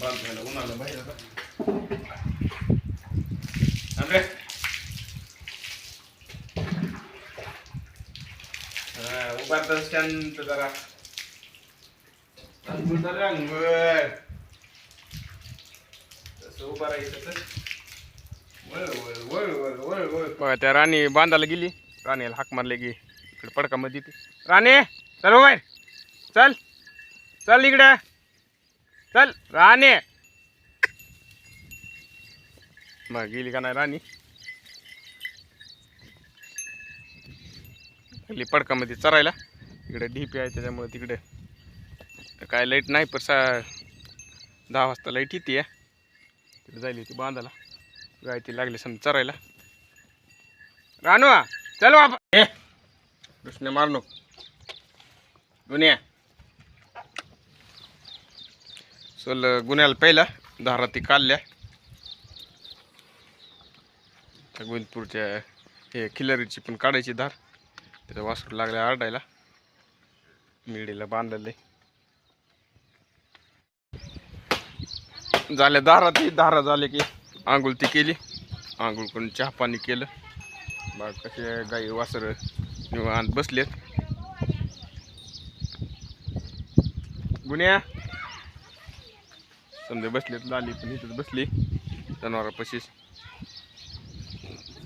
बांधायला उन्हाला बाहेर आता उभारता शांत जरा अंगूर तसं उभा राहायचं वळ वळ वळ वळ वळ बघा त्या राणी बांधायला गेली. राणीला हाक मारले की इकडे पडकामध्ये ती राणी चल हो बाहेर. चल. चल इकडे. चल राणे. मग गेली का नाही राणी? गेली पडकामध्ये चरायला. इकडे ढीपी आहे त्याच्यामुळे तिकडे. काय लाइट नाही पण सा दहा वाजता लाइट येते तिकडे जायली होती बांधायला गाय ती लागली समजा चरायला. राणू चल बाबा ए कृष्ण मारणू दुनिया चल गुन्ह्याला पहिला धारा ती काढल्या. त्या गोविंदपूरच्या हे खिलरीची पण काढायची धार. त्याचा वासरू लागल्या आरडायला. मिडीला बांधलेले झाल्या दारा ती दारा झाले की आंघोळ ती केली. आंघोळ करून चहा पाणी केलं. बा कसे गाई वासर निवांत बसलेत. गुन्ह्या समजा बसलेत आली पण इथंच बसली. जनावरापाशीच.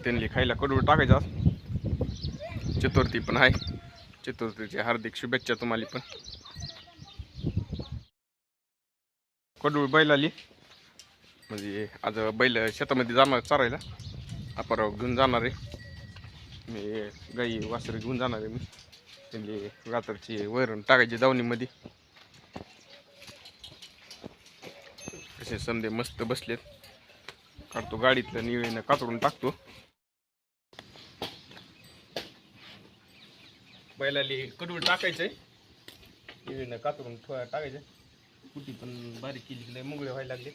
त्यांनी खायला कडूळ टाकायचं चतुर्थी पण आहे. चतुर्थीची हार्दिक शुभेच्छा तुम्हाला पण. कडूळ बैल आली. म्हणजे आज बैल शेतामध्ये जाणार चारायला. अपराव घेऊन जाणार आहे. मी गाई वासर घेऊन जाणार आहे मी. त्यांनी रात्रची वैरण टाकायची दावणीमध्ये. असे समजे मस्त बसलेत. काढतो गाडीतलं निवेनं कातडून टाकतो. पहिला कडवळ टाकायचंय. निवेनं कातडून टाकायचं कुटी पण बारीक केली लय मुगळे व्हायला लागले.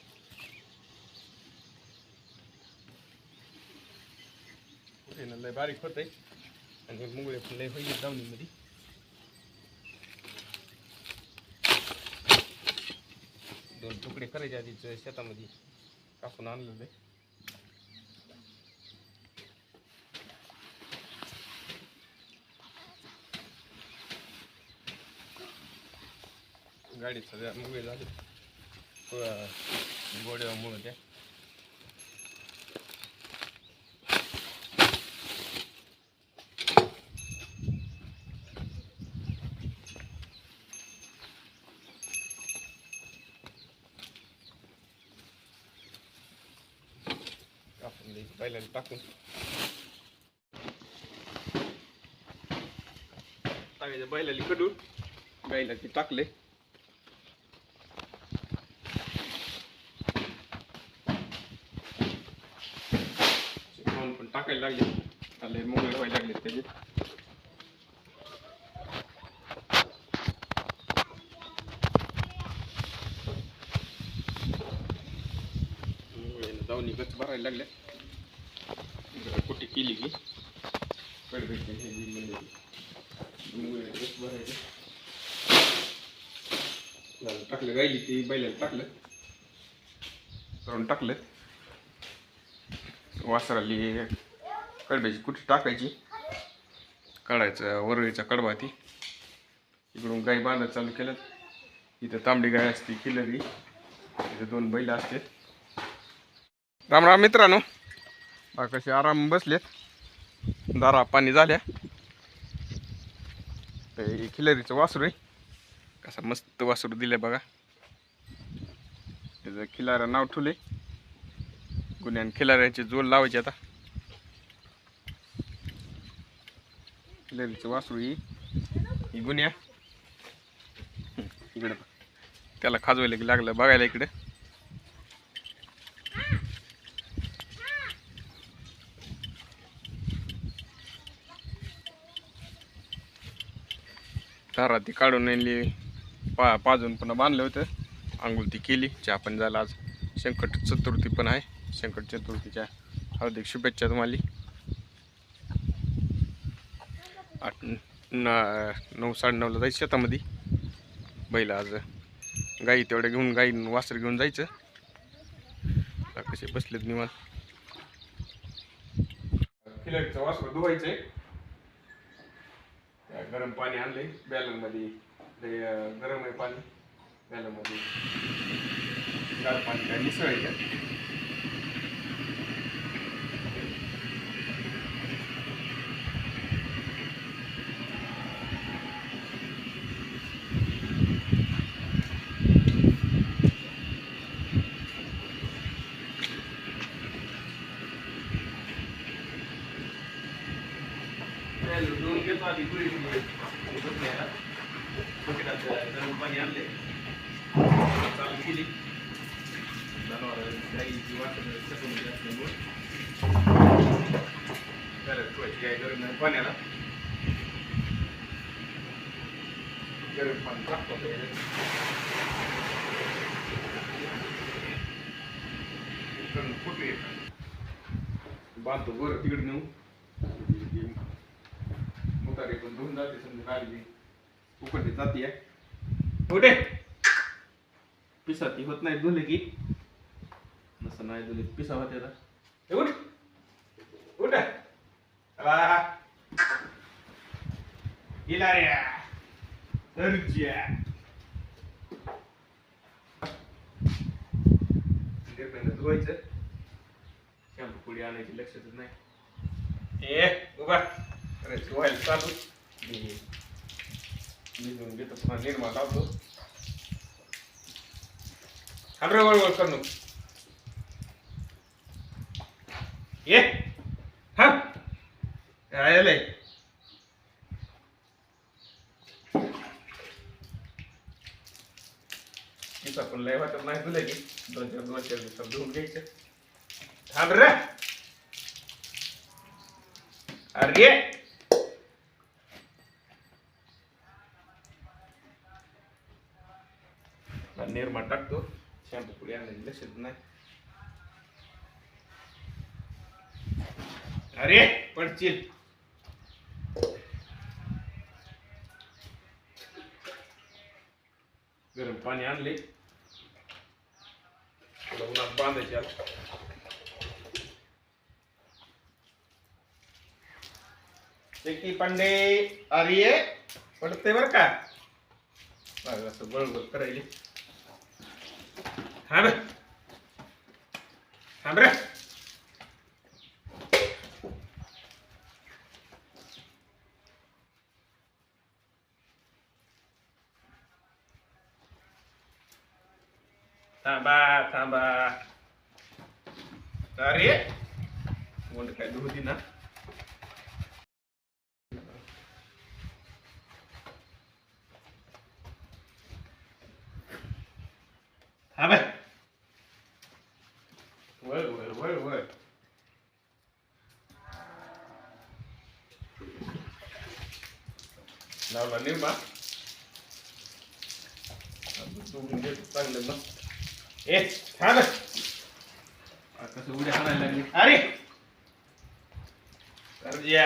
कुटीनं लय बारीक होत आहे आणि मुगळे पण लय होईल દોન ટુકડી કરી જાતી જોઈએ શેતામાંથી કાપું નાનું લે ગાડી સજા મૂકી લાગે ગોડે મૂળ ત્યાં पहिल्यांदा टाकून टाकायचं बैलाली कडून बैला ते टाकले पण टाकायला लागले त्याला मोगळे व्हायला लागले त्याचे जाऊन गच भरायला लागल्या इकडं कुठे केली की कडब्याची हे म्हणजे भरायचं टाकलं गायली ती बैलाला टाकलं. करून टाकलं. वासराली कडब्याची कुठे टाकायची? काढायचं वरळीचा कडबा ती इकडून गाई बांधायला चालू केलं. इथं तांबडी गाय असते किलरी इथं दोन बैल असते. राम राम मित्रांनो. कसे आराम बसलेत दारा पाणी झाल्या. तर खिलरीचं वासरू आहे. कसा मस्त वासरू दिलं बघा. त्याचं खिलारा नाव ठुले. गुन्ह्यान खिलाऱ्याचे जोड लावायचे आता. खिलारीचं वासरू ही ही गुन्ह्या. इकडं त्याला खाजवायला की लागलं बघायला इकडे. तारा ती काढून आणली. पा पाजून पुन्हा बांधलं होतं. आंघोळ ती केली. चहा पण झाला आज. संकट चतुर्थी पण आहे. संकट चतुर्थीच्या हार्दिक शुभेच्छा तुम्हाला. आठ न नऊ साडेनऊला जायचं शेतामध्ये. बैल आज गाई तेवढ्या घेऊन गाई वासर घेऊन जायचं. कसे बसलेत निवांत. खिलाडीचं वासर धुवायचं आहे गरम पाणी आणलंय बॅलरमध्ये ते गरम आहे पाणी. बॅलरमध्ये गार पाणी काय मिसळायचं दोन घेतो आधी गुळी गरम पाणी आणले चालू केली जनावर गाईची वासरं सगळं असल्यामुळे घरात ठेवायची काय गरम नाही पाण्याला गरम पाणी टाकतो कुठे बांधतो बरं तिकडे नेऊ. मुतारे पण धुवून जाते समजा काढली उकडते जाते कुठे पिसाती होत नाही धुले की. नसं नाही धुले पिसा होते आता ए, उठ. उठ चला रे. अर्ज्या धुवायचं. शॅम्पू पुढे आणायची लक्षातच नाही. ए उभा. अरे चालू. मी भिजून घेतो पुन्हा निर्मा लावतो. थांब रे वळवळ करू ये. हा. काय आलंय आपण पण लय वाटत नाही तुला की. दोन चार दोन चार दिवसात धुवून घ्यायचं. थांब रे. अरे. निर्मा टाकतो शॅम्पू पुढे आणायची लक्षात नाही अरे पडचिल गरम पाणी आणले तुला उन्हात बांधायचे आता. शेकी पांडे अरे पडते बर का बघ, असं बळबळ करायले थांब थांब रे थांबा थांबा निर्मा चांगलं मग ए आ, कसं उड्या हाणायला लागली. अरे. कर्जा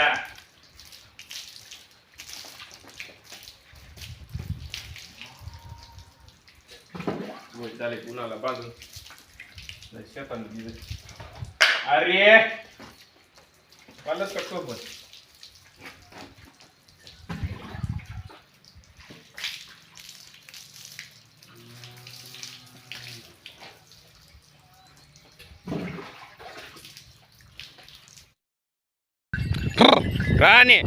चालेल कुणाला अरे. पालच का सोबत राणे.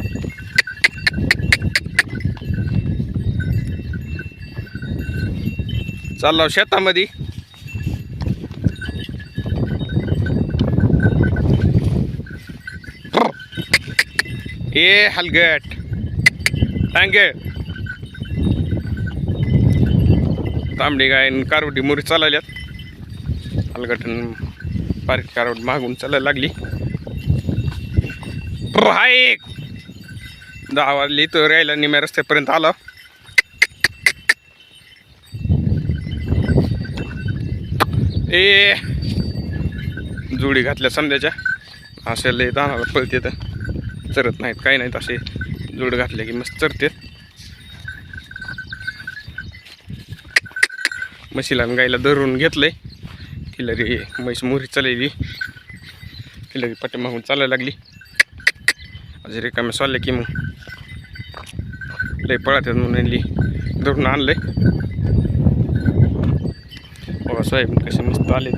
चाललो शेतामध्ये. ए हलगट. टांग तांबडी गाय कारवटी मुरी चालल्यात. हलगट पारखी कारवट मागून चालायला लागली. हाय दहा वाजली तो राहिला निम्या रस्त्यापर्यंत आला. ए. जुडी घातल्या संध्याच्या. असे लय दानाला पळते तर चरत नाहीत काही नाहीत असे. जोड घातले की मस्त चरते म्हशीला गाईला धरून घेतलंय. किलरी म्हैस मोरी चाललेली किलरी मागून चालायला लागली. आज रिकामे सोडले की मग. लय पळत आहेत म्हणून आणली धरून आणलंय. बघा सोयाबीन कसे मस्त आले